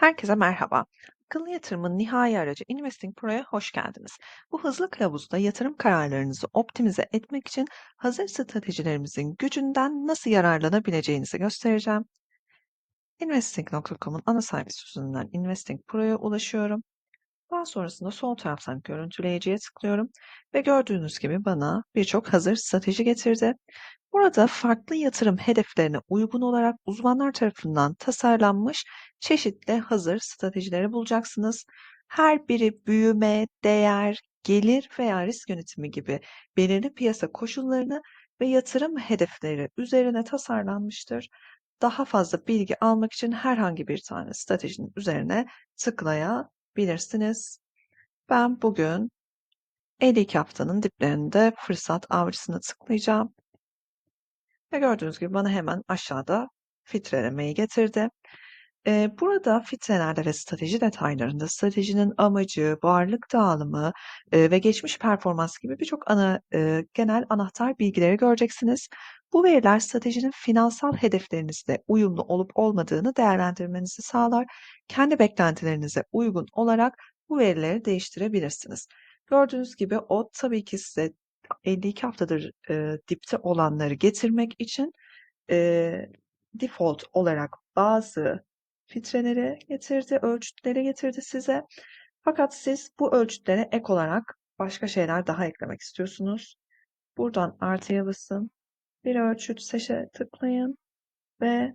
Herkese merhaba. Akıllı yatırımın nihai aracı Investing Pro'ya hoş geldiniz. Bu hızlı kılavuzda yatırım kararlarınızı optimize etmek için hazır stratejilerimizin gücünden nasıl yararlanabileceğinizi göstereceğim. Investing.com'un ana sayfası üzerinden Investing Pro'ya ulaşıyorum. Daha sonrasında sol taraftan görüntüleyiciye tıklıyorum ve gördüğünüz gibi bana birçok hazır strateji getirdi. Burada farklı yatırım hedeflerine uygun olarak uzmanlar tarafından tasarlanmış çeşitli hazır stratejileri bulacaksınız. Her biri büyüme, değer, gelir veya risk yönetimi gibi belirli piyasa koşullarını ve yatırım hedefleri üzerine tasarlanmıştır. Daha fazla bilgi almak için herhangi bir tane stratejinin üzerine tıklayabilirsiniz. Ben bugün 52 haftanın diplerinde fırsat avcısına tıklayacağım. Ve gördüğünüz gibi bana hemen aşağıda filtrelemeyi getirdi. Eee, burada filtrelerde ve strateji detaylarında stratejinin amacı, varlık dağılımı ve geçmiş performans gibi birçok ana genel anahtar bilgileri göreceksiniz. Bu veriler stratejinin finansal hedeflerinizle uyumlu olup olmadığını değerlendirmenizi sağlar. Kendi beklentilerinize uygun olarak bu verileri değiştirebilirsiniz. Gördüğünüz gibi o tabii ki size 52 haftadır eee, dipte olanları getirmek için eee, default olarak bazı filtreleri getirdi, ölçütleri getirdi size. Fakat siz bu ölçütlere ek olarak başka şeyler daha eklemek istiyorsunuz. Buradan artıya basın. Bir ölçüt seçe tıklayın ve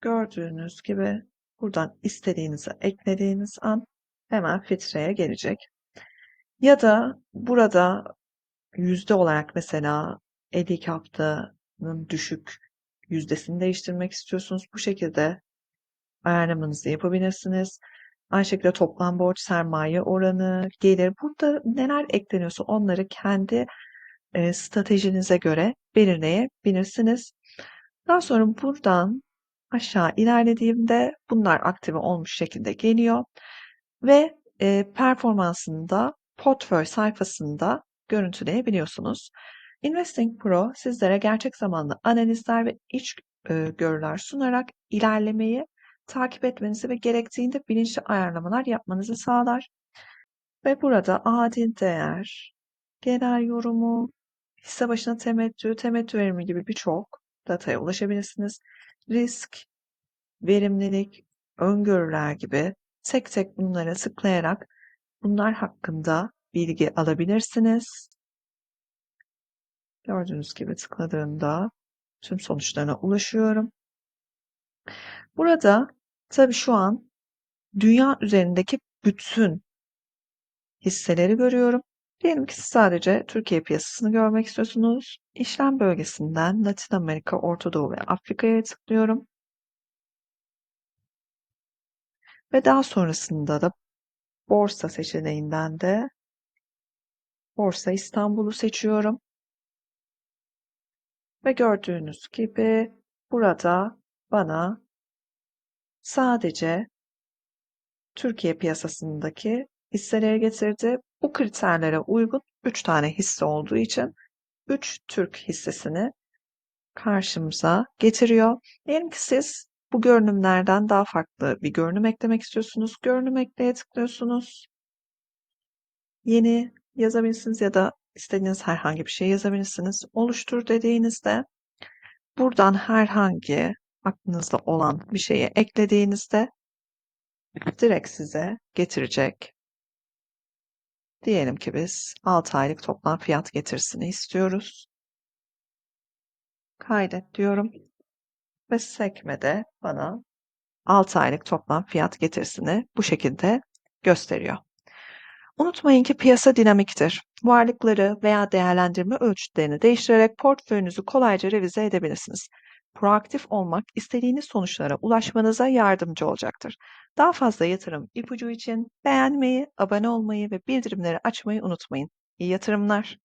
gördüğünüz gibi buradan istediğinizi eklediğiniz an hemen filtreye gelecek. Ya da burada yüzde olarak mesela 52 haftanın düşük yüzdesini değiştirmek istiyorsunuz. Bu şekilde ayarlamanızı yapabilirsiniz. Aynı şekilde toplam borç sermaye oranı, gelir. Burada neler ekleniyorsa onları kendi e, stratejinize göre belirleyebilirsiniz. Daha sonra buradan aşağı ilerlediğimde bunlar aktive olmuş şekilde geliyor ve e, performansını da portföy sayfasında görüntüleyebiliyorsunuz. Investing Pro sizlere gerçek zamanlı analizler ve iç e, görüler sunarak ilerlemeyi takip etmenizi ve gerektiğinde bilinçli ayarlamalar yapmanızı sağlar. Ve burada adil değer, genel yorumu, hisse başına temettü, temettü verimi gibi birçok dataya ulaşabilirsiniz. Risk, verimlilik, öngörüler gibi tek tek bunlara tıklayarak bunlar hakkında bilgi alabilirsiniz. Gördüğünüz gibi tıkladığımda tüm sonuçlarına ulaşıyorum. Burada tabii şu an dünya üzerindeki bütün hisseleri görüyorum. Diyelim ki siz sadece Türkiye piyasasını görmek istiyorsunuz. İşlem bölgesinden Latin Amerika, Orta Doğu ve Afrika'ya tıklıyorum. Ve daha sonrasında da borsa seçeneğinden de Borsa İstanbul'u seçiyorum. Ve gördüğünüz gibi burada bana sadece Türkiye piyasasındaki hisseleri getirdi. Bu kriterlere uygun 3 tane hisse olduğu için 3 Türk hissesini karşımıza getiriyor. Diyelim ki siz bu görünümlerden daha farklı bir görünüm eklemek istiyorsunuz. Görünüm ekleye tıklıyorsunuz. Yeni yazabilirsiniz ya da istediğiniz herhangi bir şey yazabilirsiniz. Oluştur dediğinizde buradan herhangi aklınızda olan bir şeyi eklediğinizde direkt size getirecek. Diyelim ki biz 6 aylık toplam fiyat getirisini istiyoruz. Kaydet diyorum ve sekmede bana 6 aylık toplam fiyat getirisini bu şekilde gösteriyor. Unutmayın ki piyasa dinamiktir. Varlıkları veya değerlendirme ölçütlerini değiştirerek portföyünüzü kolayca revize edebilirsiniz. Proaktif olmak istediğiniz sonuçlara ulaşmanıza yardımcı olacaktır. Daha fazla yatırım ipucu için beğenmeyi, abone olmayı ve bildirimleri açmayı unutmayın. İyi yatırımlar.